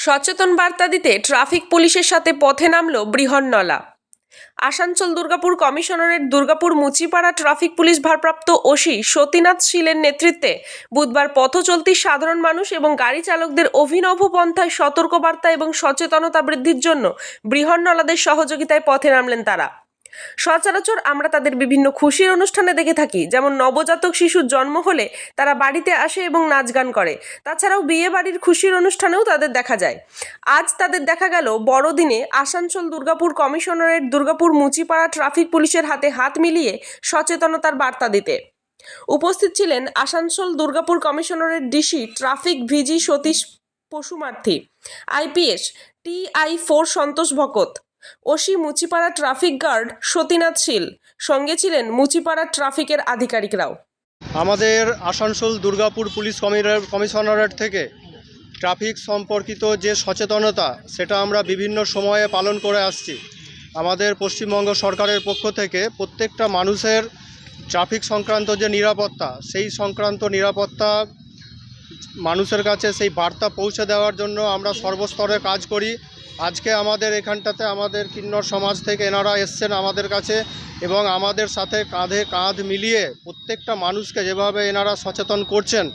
সচেতন বার্তা দিতে ট্রাফিক পুলিশের সাথে পথে নামল বৃহন্নলা। আসানসোল দুর্গাপুর কমিশনারের দুর্গাপুর মুচিপাড়া ট্রাফিক পুলিশ ভারপ্রাপ্ত ওসি সতীনাথ শীলের নেতৃত্বে বুধবার পথ চলতি সাধারণ মানুষ এবং গাড়ি চালকদের অভিনব পন্থায় সতর্কবার্তা এবং সচেতনতা বৃদ্ধির জন্য বৃহন্নলাদের সহযোগিতায় পথে নামলেন তারা। সচরাচর আমরা তাদের বিভিন্ন খুশির অনুষ্ঠানে দেখে থাকি। যেমন নবজাতক শিশুর জন্ম হলে তারা বাড়িতে আসে এবং নাচ গান করে। তাছাড়াও বিয়ে বাড়ির খুশির অনুষ্ঠানেও তাদের দেখা যায়। আজ তাদের দেখা গেল বড়দিনে আসানসোল দুর্গাপুর কমিশনারের দুর্গাপুর মুচিপাড়া ট্রাফিক পুলিশের হাতে হাত মিলিয়ে সচেতনতার বার্তা দিতে। উপস্থিত ছিলেন আসানসোল দুর্গাপুর কমিশনারের DC traffic VG Satish Pashumarthi, IPS, TI four Santosh Bhakat OC Muchipara traffic guard Satinath Shil. সঙ্গে ছিলেন মুচিপাড়া ট্রাফিকের আধিকারিকরাও। আমাদের আসানসোল দুর্গাপুর পুলিশ কমিশনারেট থেকে ট্রাফিক সম্পর্কিত যে সচেতনতা, সেটা আমরা বিভিন্ন সময়ে পালন করে আসছি। আমাদের পশ্চিমবঙ্গ সরকারের পক্ষ থেকে প্রত্যেকটা মানুষের ট্রাফিক সংক্রান্ত যে নিরাপত্তা, সেই সংক্রান্ত নিরাপত্তা মানুষের কাছে সেই বার্তা পৌঁছে দেওয়ার জন্য আমরা সর্বস্তরে কাজ করি। আজকে আমাদের এখানটাতে আমাদের কিন্নর সমাজ থেকে এনারা এসছেন আমাদের কাছে এবং আমাদের সাথে কাঁধে কাঁধ মিলিয়ে প্রত্যেকটা মানুষকে যেভাবে এনারা সচেতন করছেন,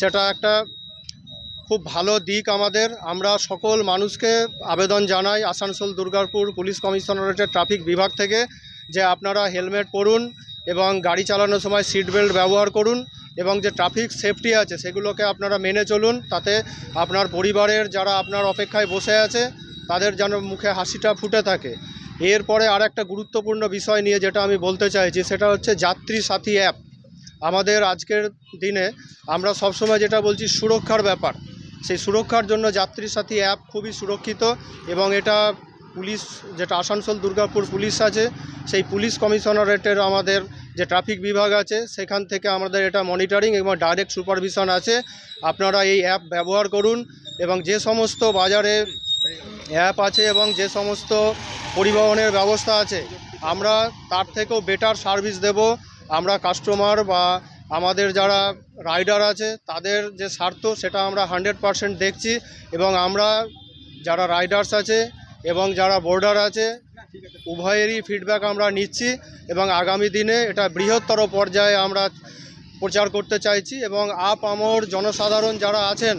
সেটা একটা খুব ভালো দিক আমাদের। আমরা সকল মানুষকে আবেদন জানাই আসানসোল, দুর্গাপুর পুলিশ কমিশনারেটের ট্রাফিক বিভাগ থেকে যে আপনারা হেলমেট পরুন এবং গাড়ি চালানোর সময় সিট বেল্ট ব্যবহার করুন এবং যে ট্রাফিক সেফটি আছে সেগুলোকে আপনারা মেনে চলুন, তাতে আপনার পরিবারের যারা আপনার অপেক্ষায় বসে আছে তাদের যেন মুখে হাসিটা ফুটে থাকে। এরপরে আর একটা গুরুত্বপূর্ণ বিষয় নিয়ে যেটা আমি বলতে চাইছি, সেটা হচ্ছে যাত্রী সাথী অ্যাপ আমাদের আজকের দিনে আমরা সবসময় যেটা বলছি, সুরক্ষার ব্যাপার। সেই সুরক্ষার জন্য যাত্রী সাথী অ্যাপ খুবই সুরক্ষিত এবং এটা পুলিশ, যেটা আসানসোল দুর্গাপুর পুলিশ আছে, সেই পুলিশ কমিশনারেটের আমাদের যে ট্রাফিক বিভাগ আছে, সেখান থেকে আমাদের এটা মনিটরিং এবং ডাইরেক্ট সুপারভিশন আছে। আপনারা এই অ্যাপ ব্যবহার করুন এবং যে সমস্ত বাজারে অ্যাপ আছে এবং যে সমস্ত পরিবহনের ব্যবস্থা আছে, আমরা তার থেকেও বেটার সার্ভিস দেব। আমরা কাস্টমার বা আমাদের যারা রাইডার আছে, তাদের যে স্বার্থ, সেটা আমরা হান্ড্রেড পারসেন্ট দেখছি এবং আমরা যারা রাইডার্স আছে এবং যারা বোর্ডার আছে, উভয়েরই ফিডব্যাক আমরা নিচ্ছি এবং আগামী দিনে এটা বৃহত্তর পর্যায়ে আমরা প্রচার করতে চাইছি এবং আপ আমর জনসাধারণ যারা আছেন,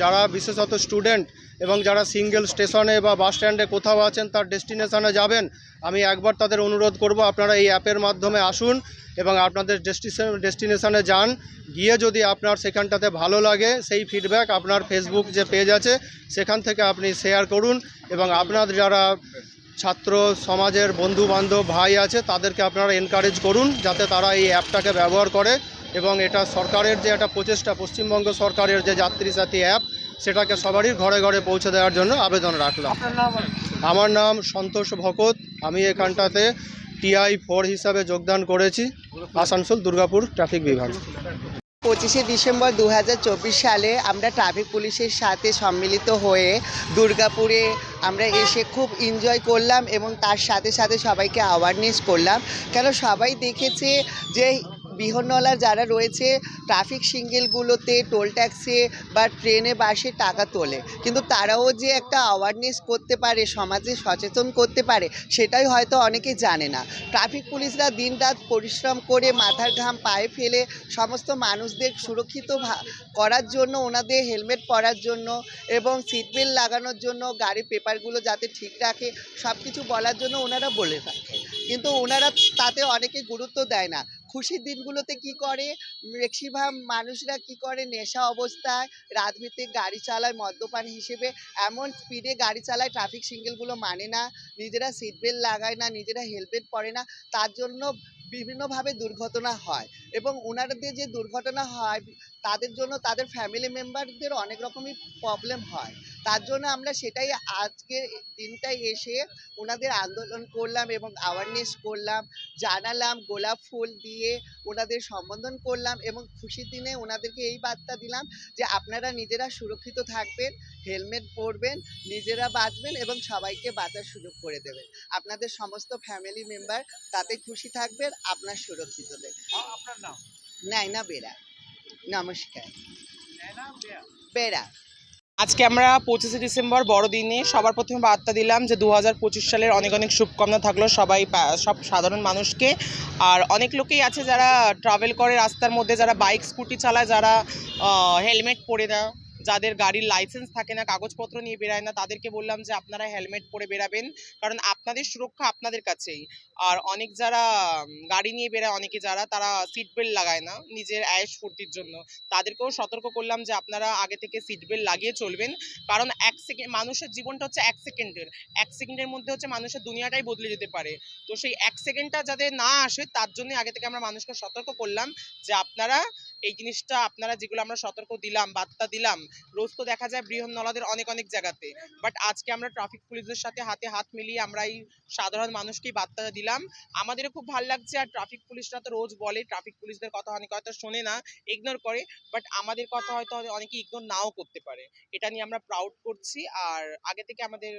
যারা বিশেষত স্টুডেন্ট এবং যারা সিঙ্গেল স্টেশনে বা বাস স্ট্যান্ডে কোথাও আছেন, তার ডেস্টিনেশনে যাবেন, আমি একবার তাদের অনুরোধ করব, আপনারা এই অ্যাপের মাধ্যমে আসুন এবং আপনাদের ডেস্টিনেশন ডেস্টিনেশনে যান। গিয়ে যদি আপনার সেখানটাতে ভালো লাগে, সেই ফিডব্যাক আপনার ফেসবুক যে পেজ আছে, সেখান থেকে আপনি শেয়ার করুন এবং আপনার যারা ছাত্র সমাজের বন্ধু বান্ধব ভাই আছে, তাদেরকে আপনারা এনকারেজ করুন, যাতে তারা এই অ্যাপটাকে ব্যবহার করে এবং এটা সরকারের যে একটা প্রচেষ্টা, পশ্চিমবঙ্গ সরকারের যে যাত্রী সাথী অ্যাপ সেটাকে সবারই ঘরে ঘরে পৌঁছে দেওয়ার জন্য আবেদন রাখলাম। আমার নাম সন্তোষ ভকত। আমি এখানটাতে টিআই ফোর হিসাবে যোগদান করেছি আসানসোল দুর্গাপুর ট্রাফিক বিভাগ। পঁচিশে ডিসেম্বর দু হাজার চব্বিশ সালে আমরা ট্রাফিক পুলিশের সাথে সম্মিলিত হয়ে দুর্গাপুরে আমরা এসে খুব এনজয় করলাম এবং তার সাথে সাথে সবাইকে অ্যাওয়ারনেস করলাম। কেন সবাই দেখেছে যে বিহনওয়ালা যারা রয়েছে ট্রাফিক সিঙ্গেলগুলোতে টোল ট্যাক্সে বা ট্রেনে বাসে টাকা তোলে। কিন্তু তারাও যে একটা অ্যাওয়ারনেস করতে পারে, সমাজে সচেতন করতে পারে, সেটাই হয়তো অনেকে জানে না। ট্রাফিক পুলিশরা দিনরাত পরিশ্রম করে মাথার ঘাম পায়ে ফেলে সমস্ত মানুষদের সুরক্ষিত করার জন্য, ওনাদের হেলমেট পরার জন্য এবং সিট বেল্ট লাগানোর জন্য, গাড়ির পেপারগুলো যাতে ঠিক রাখে সব কিছু বলার জন্য ওনারা বলে থাকে। কিন্তু ওনারা তাতে অনেকে গুরুত্ব দেয় না। খুশির দিনগুলোতে কি করে? ম্যাক্সিমাম মানুষরা কি করে নেশা অবস্থায়? রাজনীতি গাড়ি চালায় মদ্যপান হিসেবে। এমন স্পিডে গাড়ি চালায় ট্রাফিক সিগন্যালগুলো মানে না। নিজেরা সিট বেল্ট লাগায় না, নিজেরা হেলমেট পরে না। তার জন্য বিভিন্নভাবে দুর্ঘটনা হয় এবং ওনাদের যে দুর্ঘটনা হয়, তাদের জন্য তাদের ফ্যামিলি মেম্বারদের অনেক রকমই প্রবলেম হয়। তার জন্য আমরা সেটাই আজকের দিনটাই এসে ওনাদের আন্দোলন করলাম এবং অ্যাওয়ারনেস করলাম, জানালাম, গোলাপ ফুল দিয়ে ওনাদের সম্বোধন করলাম এবং খুশির দিনে ওনাদেরকে এই বার্তা দিলাম যে আপনারা নিজেরা সুরক্ষিত থাকবেন হেলমেট পরবেন, নিজেরা বাঁচবেন এবং সবাইকে বাঁচার সুযোগ করে দেবেন। আপনাদের সমস্ত ফ্যামিলি মেম্বার তাতে খুশি থাকবেন। আপনার সুরক্ষিত আপনার নাম? নাইনা বেরা। নমস্কার। বেরা? আজকে আমরা পঁচিশে ডিসেম্বর বড়দিনে সবার প্রথমে বার্তা দিলাম যে দু হাজার পঁচিশ সালের অনেক অনেক শুভকামনা থাকল সবাই সব সাধারণ মানুষকে। আর অনেক লোকেই আছে যারা ট্রাভেল করে রাস্তার মধ্যে যারা বাইক স্কুটি চালায় যারা হেলমেট পরে না। যাদের গাড়ির লাইসেন্স থাকে না, কাগজপত্র নিয়ে বেরায় না, তাদেরকে বললাম যে আপনারা হেলমেট পরে বেরাবেন কারণ আপনাদের সুরক্ষা আপনাদের কাছেই। আর অনেক যারা গাড়ি নিয়ে বেরায় অনেকে যারা, তারা সিট বেল্ট লাগায় না নিজের আয়েস ফুর্তির জন্য। তাদেরকেও সতর্ক করলাম যে আপনারা আগে থেকে সিট বেল্ট লাগিয়ে চলবেন, কারণ এক সেকেন্ড মানুষের জীবনটা হচ্ছে এক সেকেন্ডের এক সেকেন্ডের মধ্যে হচ্ছে মানুষের দুনিয়াটাই বদলে যেতে পারে। তো সেই এক সেকেন্ডটা যাতে না আসে, তার জন্য আগে থেকে আমরা মানুষকে সতর্ক করলাম যে আপনারা এই জিনিসটা আপনারা যেগুলো আমরা সতর্ক দিলাম, বার্তা দিলাম, রোজ তো দেখা যায় বৃহৎ নলাদের অনেক অনেক জায়গাতে। বাট আজকে আমরা ট্রাফিক পুলিশদের সাথে হাতে হাত মিলিয়ে আমরা এই সাধারণ মানুষকেই বার্তা দিলাম। আমাদেরও খুব ভালো লাগছে আর ট্রাফিক পুলিশরা তো রোজ বলে ট্রাফিক পুলিশদের কথা অনেক হয়তো শোনে না ইগনোর করে। বাট আমাদের কথা হয়তো অনেকে ইগনোর নাও করতে পারে। এটা নিয়ে আমরা প্রাউড করছি। আর আগে থেকে আমাদের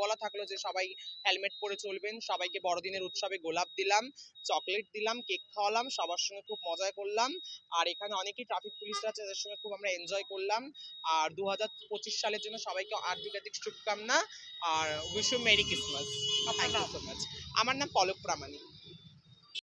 বলা থাকল যে সবাই হেলমেট পরে চলবেন, সবাইকে বড়দিনের উৎসবে গোলাপ দিলাম চকলেট দিলাম কেক খাওয়ালাম, সবার সঙ্গে খুব মজা করলাম। আর এখানে অনেকেই ট্রাফিক পুলিশরা আছে তাদের সঙ্গে খুব আমরা এনজয় করলাম। আর দু হাজার পঁচিশ সালের জন্য সবাইকে আর্থিক শুভকামনা। আর উইশ ইউ মেরি ক্রিসমাস আমার নাম পলক প্রামাণিক।